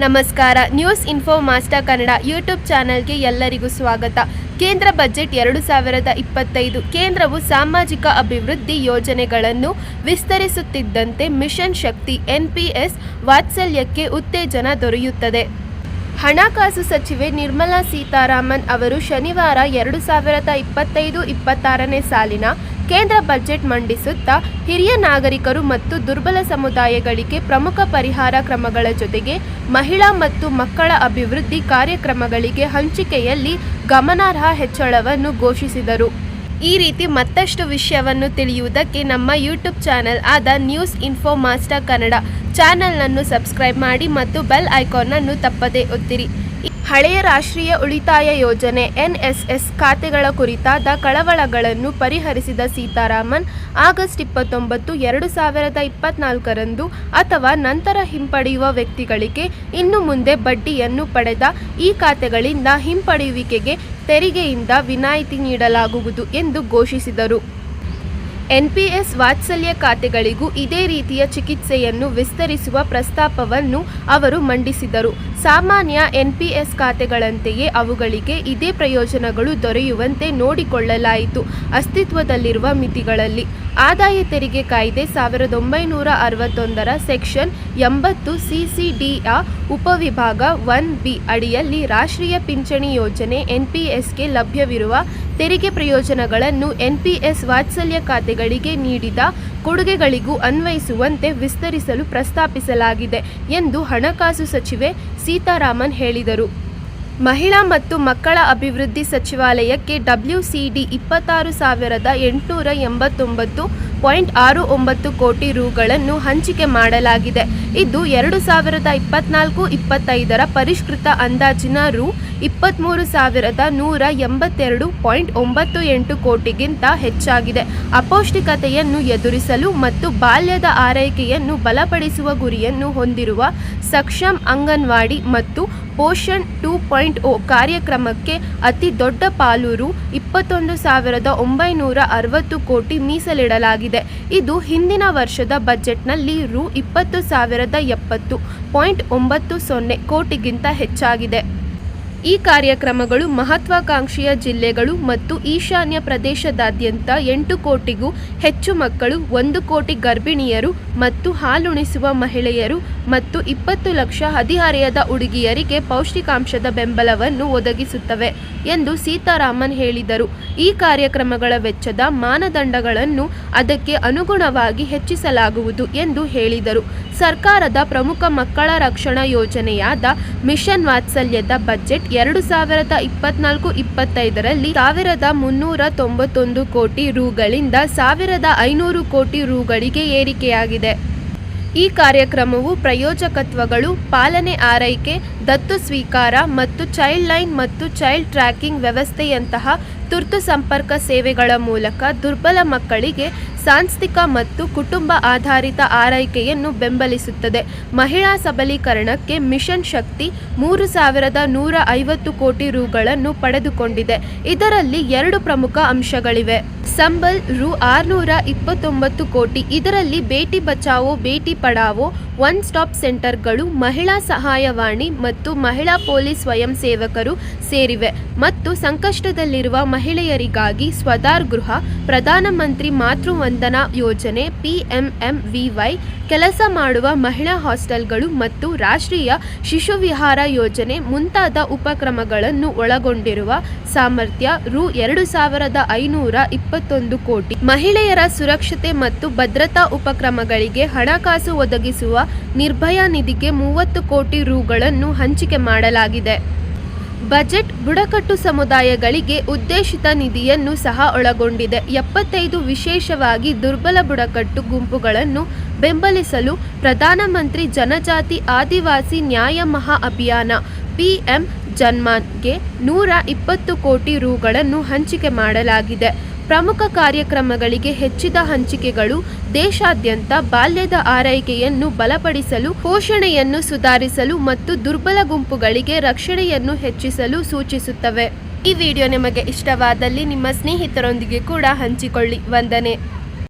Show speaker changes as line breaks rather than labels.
ನಮಸ್ಕಾರ. News info master Kannada YouTube ಚಾನೆಲ್ಗೆ ಎಲ್ಲರಿಗೂ ಸ್ವಾಗತ. ಕೇಂದ್ರ ಬಜೆಟ್ ಎರಡು ಸಾವಿರದ ಇಪ್ಪತ್ತೈದು. ಕೇಂದ್ರವು ಸಾಮಾಜಿಕ ಅಭಿವೃದ್ಧಿ ಯೋಜನೆಗಳನ್ನು ವಿಸ್ತರಿಸುತ್ತಿದ್ದಂತೆ ಮಿಷನ್ ಶಕ್ತಿ ಎನ್ಪಿಎಸ್ ವಾತ್ಸಲ್ಯಕ್ಕೆ ಉತ್ತೇಜನ ದೊರೆಯುತ್ತದೆ. ಹಣಕಾಸು ಸಚಿವೆ ನಿರ್ಮಲಾ ಸೀತಾರಾಮನ್ ಅವರು ಶನಿವಾರ ಎರಡು ಸಾವಿರದ ಇಪ್ಪತ್ತೈದು ಇಪ್ಪತ್ತಾರನೇ ಸಾಲಿನ ಕೇಂದ್ರ ಬಜೆಟ್ ಮಂಡಿಸುತ್ತಾ ಹಿರಿಯ ನಾಗರಿಕರು ಮತ್ತು ದುರ್ಬಲ ಸಮುದಾಯಗಳಿಗೆ ಪ್ರಮುಖ ಪರಿಹಾರ ಕ್ರಮಗಳ ಜೊತೆಗೆ ಮಹಿಳಾ ಮತ್ತು ಮಕ್ಕಳ ಅಭಿವೃದ್ಧಿ ಕಾರ್ಯಕ್ರಮಗಳಿಗೆ ಹಂಚಿಕೆಯಲ್ಲಿ ಗಮನಾರ್ಹ ಹೆಚ್ಚಳವನ್ನು ಘೋಷಿಸಿದರು. ಈ ರೀತಿ ಮತ್ತಷ್ಟು ವಿಷಯವನ್ನು ತಿಳಿಯುವುದಕ್ಕೆ ನಮ್ಮ ಯೂಟ್ಯೂಬ್ ಚಾನೆಲ್ ಆದ ನ್ಯೂಸ್ ಇನ್ಫೋ ಮಾಸ್ಟರ್ ಕನ್ನಡ ಚಾನಲ್ನನ್ನು ಸಬ್ಸ್ಕ್ರೈಬ್ ಮಾಡಿ ಮತ್ತು ಬೆಲ್ ಐಕಾನ್ನನ್ನು ತಪ್ಪದೇ ಒತ್ತಿರಿ. ಹಳೆಯ ರಾಷ್ಟ್ರೀಯ ಉಳಿತಾಯ ಯೋಜನೆ ಎನ್ಎಸ್ಎಸ್ ಖಾತೆಗಳ ಕುರಿತಾದ ಕಳವಳಗಳನ್ನು ಪರಿಹರಿಸಿದ ಸೀತಾರಾಮನ್, ಆಗಸ್ಟ್ ಇಪ್ಪತ್ತೊಂಬತ್ತು, ಎರಡು ಸಾವಿರದ ಇಪ್ಪತ್ನಾಲ್ಕರಂದು ಅಥವಾ ನಂತರ ಹಿಂಪಡೆಯುವ ವ್ಯಕ್ತಿಗಳಿಗೆ ಇನ್ನು ಮುಂದೆ ಬಡ್ಡಿಯನ್ನು ಪಡೆದ ಈ ಖಾತೆಗಳಿಂದ ಹಿಂಪಡೆಯುವಿಕೆಗೆ ತೆರಿಗೆಯಿಂದ ವಿನಾಯಿತಿ ನೀಡಲಾಗುವುದು ಎಂದು ಘೋಷಿಸಿದರು. ಎನ್ಪಿಎಸ್ ವಾತ್ಸಲ್ಯ ಖಾತೆಗಳಿಗೂ ಇದೇ ರೀತಿಯ ಚಿಕಿತ್ಸೆಯನ್ನು ವಿಸ್ತರಿಸುವ ಪ್ರಸ್ತಾಪವನ್ನು ಅವರು ಮಂಡಿಸಿದರು. ಸಾಮಾನ್ಯ ಎನ್ಪಿಎಸ್ ಖಾತೆಗಳಂತೆಯೇ ಅವುಗಳಿಗೆ ಇದೇ ಪ್ರಯೋಜನಗಳು ದೊರೆಯುವಂತೆ ನೋಡಿಕೊಳ್ಳಲಾಯಿತು. ಅಸ್ತಿತ್ವದಲ್ಲಿರುವ ಮಿತಿಗಳಲ್ಲಿ ಆದಾಯ ತೆರಿಗೆ ಕಾಯ್ದೆ ಸಾವಿರದ ಒಂಬೈನೂರ ಅರವತ್ತೊಂದರ ಸೆಕ್ಷನ್ ಎಂಬತ್ತು ಸಿಸಿಡಿಯ ಉಪವಿಭಾಗ ಒನ್ ಬಿ ಅಡಿಯಲ್ಲಿ ರಾಷ್ಟ್ರೀಯ ಪಿಂಚಣಿ ಯೋಜನೆ ಎನ್ಪಿಎಸ್ಗೆ ಲಭ್ಯವಿರುವ ತೆರಿಗೆ ಪ್ರಯೋಜನಗಳನ್ನು ಎನ್ಪಿಎಸ್ ವಾತ್ಸಲ್ಯ ಖಾತೆಗಳಿಗೆ ನೀಡಿದ ಕೊಡುಗೆಗಳಿಗೂ ಅನ್ವಯಿಸುವಂತೆ ವಿಸ್ತರಿಸಲು ಪ್ರಸ್ತಾಪಿಸಲಾಗಿದೆ ಎಂದು ಹಣಕಾಸು ಸಚಿವೆ ಸೀತಾರಾಮನ್ ಹೇಳಿದರು. ಮಹಿಳಾ ಮತ್ತು ಮಕ್ಕಳ ಅಭಿವೃದ್ಧಿ ಸಚಿವಾಲಯಕ್ಕೆ ಡಬ್ಲ್ಯೂಸಿಡಿ ಇಪ್ಪತ್ತಾರು ಸಾವಿರದ ಎಂಟುನೂರ ಎಂಬತ್ತೊಂಬತ್ತು ಪಾಯಿಂಟ್ ಆರು ಒಂಬತ್ತು ಕೋಟಿ ರುಗಳನ್ನು ಹಂಚಿಕೆ ಮಾಡಲಾಗಿದೆ. ಇದು ಎರಡು ಸಾವಿರದ ಇಪ್ಪತ್ನಾಲ್ಕು ಇಪ್ಪತ್ತೈದರ ಪರಿಷ್ಕೃತ ಅಂದಾಜಿನ ರು ಇಪ್ಪತ್ತ್ಮೂರು ಸಾವಿರದ ನೂರ ಎಂಬತ್ತೆರಡು ಪಾಯಿಂಟ್ ಒಂಬತ್ತು ಎಂಟು ಕೋಟಿಗಿಂತ ಹೆಚ್ಚಾಗಿದೆ. ಅಪೌಷ್ಟಿಕತೆಯನ್ನು ಎದುರಿಸಲು ಮತ್ತು ಬಾಲ್ಯದ ಆರೈಕೆಯನ್ನು ಬಲಪಡಿಸುವ ಗುರಿಯನ್ನು ಹೊಂದಿರುವ ಸಕ್ಷಮ್ ಅಂಗನವಾಡಿ ಮತ್ತು ಪೋಷಣ್ ಟೂ ಪಾಯಿಂಟ್ ಓ ಕಾರ್ಯಕ್ರಮಕ್ಕೆ ಅತಿ ದೊಡ್ಡ ಪಾಲೂರು ಇಪ್ಪತ್ತೊಂದು ಸಾವಿರದ ಒಂಬೈನೂರ ಅರವತ್ತು ಕೋಟಿ ಮೀಸಲಿಡಲಾಗಿದೆ. ಇದು ಹಿಂದಿನ ವರ್ಷದ ಬಜೆಟ್ನಲ್ಲಿ ರು ಇಪ್ಪತ್ತು ಸಾವಿರದ ಎಪ್ಪತ್ತು ಪಾಯಿಂಟ್ ಒಂಬತ್ತು ಸೊನ್ನೆ ಕೋಟಿಗಿಂತ ಹೆಚ್ಚಾಗಿದೆ. ಈ ಕಾರ್ಯಕ್ರಮಗಳು ಮಹತ್ವಾಕಾಂಕ್ಷೆಯ ಜಿಲ್ಲೆಗಳು ಮತ್ತು ಈಶಾನ್ಯ ಪ್ರದೇಶದಾದ್ಯಂತ ಎಂಟು ಕೋಟಿಗೂ ಹೆಚ್ಚು ಮಕ್ಕಳು, ಒಂದು ಕೋಟಿ ಗರ್ಭಿಣಿಯರು ಮತ್ತು ಹಾಲುಣಿಸುವ ಮಹಿಳೆಯರು ಮತ್ತು ಇಪ್ಪತ್ತು ಲಕ್ಷ ಹದಿಹರೆಯದ ಹುಡುಗಿಯರಿಗೆ ಪೌಷ್ಟಿಕಾಂಶದ ಬೆಂಬಲವನ್ನು ಒದಗಿಸುತ್ತವೆ ಎಂದು ಸೀತಾರಾಮನ್ ಹೇಳಿದರು. ಈ ಕಾರ್ಯಕ್ರಮಗಳ ವೆಚ್ಚದ ಮಾನದಂಡಗಳನ್ನು ಅದಕ್ಕೆ ಅನುಗುಣವಾಗಿ ಹೆಚ್ಚಿಸಲಾಗುವುದು ಎಂದು ಹೇಳಿದರು. ಸರ್ಕಾರದ ಪ್ರಮುಖ ಮಕ್ಕಳ ರಕ್ಷಣಾ ಯೋಜನೆಯಾದ ಮಿಷನ್ ವಾತ್ಸಲ್ಯದ ಬಜೆಟ್ ಎರಡು ಸಾವಿರದ ಇಪ್ಪತ್ನಾಲ್ಕು ಇಪ್ಪತ್ತೈದರಲ್ಲಿ ಸಾವಿರದ ಮುನ್ನೂರ ತೊಂಬತ್ತೊಂದು ಕೋಟಿ ರುಗಳಿಂದ ಸಾವಿರದ ಐನೂರು ಕೋಟಿ ರುಗಳಿಗೆ ಏರಿಕೆಯಾಗಿದೆ. ಈ ಕಾರ್ಯಕ್ರಮವು ಪ್ರಯೋಜಕತ್ವಗಳು, ಪಾಲನೆ ಆರೈಕೆ, ದತ್ತು ಸ್ವೀಕಾರ ಮತ್ತು ಚೈಲ್ಡ್ ಲೈನ್ ಮತ್ತು ಚೈಲ್ಡ್ ಟ್ರ್ಯಾಕಿಂಗ್ ವ್ಯವಸ್ಥೆಯಂತಹ ತುರ್ತು ಸಂಪರ್ಕ ಸೇವೆಗಳ ಮೂಲಕ ದುರ್ಬಲ ಮಕ್ಕಳಿಗೆ ಸಾಂಸ್ಥಿಕ ಮತ್ತು ಕುಟುಂಬ ಆಧಾರಿತ ಆರೈಕೆಯನ್ನು ಬೆಂಬಲಿಸುತ್ತದೆ. ಮಹಿಳಾ ಸಬಲೀಕರಣಕ್ಕೆ ಮಿಷನ್ ಶಕ್ತಿ ಮೂರು ಸಾವಿರದ ನೂರ ಐವತ್ತು ಕೋಟಿ ರುಗಳನ್ನು ಪಡೆದುಕೊಂಡಿದೆ. ಇದರಲ್ಲಿ ಎರಡು ಪ್ರಮುಖ ಅಂಶಗಳಿವೆ. ಸಂಬಲ್ ರು ಆರುನೂರ ಇಪ್ಪತ್ತೊಂಬತ್ತು ಕೋಟಿ. ಇದರಲ್ಲಿ ಬೇಟಿ ಬಚಾವೋ ಬೇಟಿ ಪಡಾವೋ ಒನ್ ಸ್ಟಾಪ್ ಸೆಂಟರ್ಗಳು ಮಹಿಳಾ ಸಹಾಯವಾಣಿ ಮತ್ತು ಮಹಿಳಾ ಪೊಲೀಸ್ ಸ್ವಯಂ ಸೇವಕರು ಸೇರಿವೆ ಮತ್ತು ಸಂಕಷ್ಟದಲ್ಲಿರುವ ಮಹಿಳೆಯರಿಗಾಗಿ ಸ್ವದಾರ್ ಗೃಹ ಪ್ರಧಾನಮಂತ್ರಿ ಮಾತೃವಂದನಾ ಯೋಜನೆ ಪಿಎಂಎಂವಿವೈ ಕೆಲಸ ಮಾಡುವ ಮಹಿಳಾ ಹಾಸ್ಟೆಲ್ಗಳು ಮತ್ತು ರಾಷ್ಟ್ರೀಯ ಶಿಶು ವಿಹಾರ ಯೋಜನೆ ಮುಂತಾದ ಉಪಕ್ರಮಗಳನ್ನು ಒಳಗೊಂಡಿರುವ ಸಾಮರ್ಥ್ಯ ರು ಎರಡು ಸಾವಿರದ ಐನೂರ ಇಪ್ಪತ್ತೊಂದು ಕೋಟಿ. ಮಹಿಳೆಯರ ಸುರಕ್ಷತೆ ಮತ್ತು ಭದ್ರತಾ ಉಪಕ್ರಮಗಳಿಗೆ ಹಣಕಾಸು ಒದಗಿಸುವ ನಿರ್ಭಯ ನಿಧಿಗೆ ಮೂವತ್ತು ಕೋಟಿ ರುಗಳನ್ನು ಹಂಚಿಕೆ ಮಾಡಲಾಗಿದೆ. ಬಜೆಟ್ ಬುಡಕಟ್ಟು ಸಮುದಾಯಗಳಿಗೆ ಉದ್ದೇಶಿತ ನಿಧಿಯನ್ನು ಸಹ ಒಳಗೊಂಡಿದೆ. ಎಪ್ಪತ್ತೈದು ವಿಶೇಷವಾಗಿ ದುರ್ಬಲ ಬುಡಕಟ್ಟು ಗುಂಪುಗಳನ್ನು ಬೆಂಬಲಿಸಲು ಪ್ರಧಾನಮಂತ್ರಿ ಜನಜಾತಿ ಆದಿವಾಸಿ ನ್ಯಾಯ ಮಹಾ ಅಭಿಯಾನ ಪಿಎಂ ಜನ್ಮಾನ್ಗೆ ನೂರ ಇಪ್ಪತ್ತು ಕೋಟಿ ರುಗಳನ್ನು ಹಂಚಿಕೆ ಮಾಡಲಾಗಿದೆ. ಪ್ರಮುಖ ಕಾರ್ಯಕ್ರಮಗಳಿಗೆ ಹೆಚ್ಚಿದ ಹಂಚಿಕೆಗಳು ದೇಶಾದ್ಯಂತ ಬಾಲ್ಯದ ಆರೈಕೆಯನ್ನು ಬಲಪಡಿಸಲು, ಪೋಷಣೆಯನ್ನು ಸುಧಾರಿಸಲು ಮತ್ತು ದುರ್ಬಲ ಗುಂಪುಗಳಿಗೆ ರಕ್ಷಣೆಯನ್ನು ಹೆಚ್ಚಿಸಲು ಸೂಚಿಸುತ್ತವೆ. ಈ ವಿಡಿಯೋ ನಿಮಗೆ ಇಷ್ಟವಾದಲ್ಲಿ ನಿಮ್ಮ ಸ್ನೇಹಿತರೊಂದಿಗೆ ಕೂಡ ಹಂಚಿಕೊಳ್ಳಿ. ವಂದನೆ.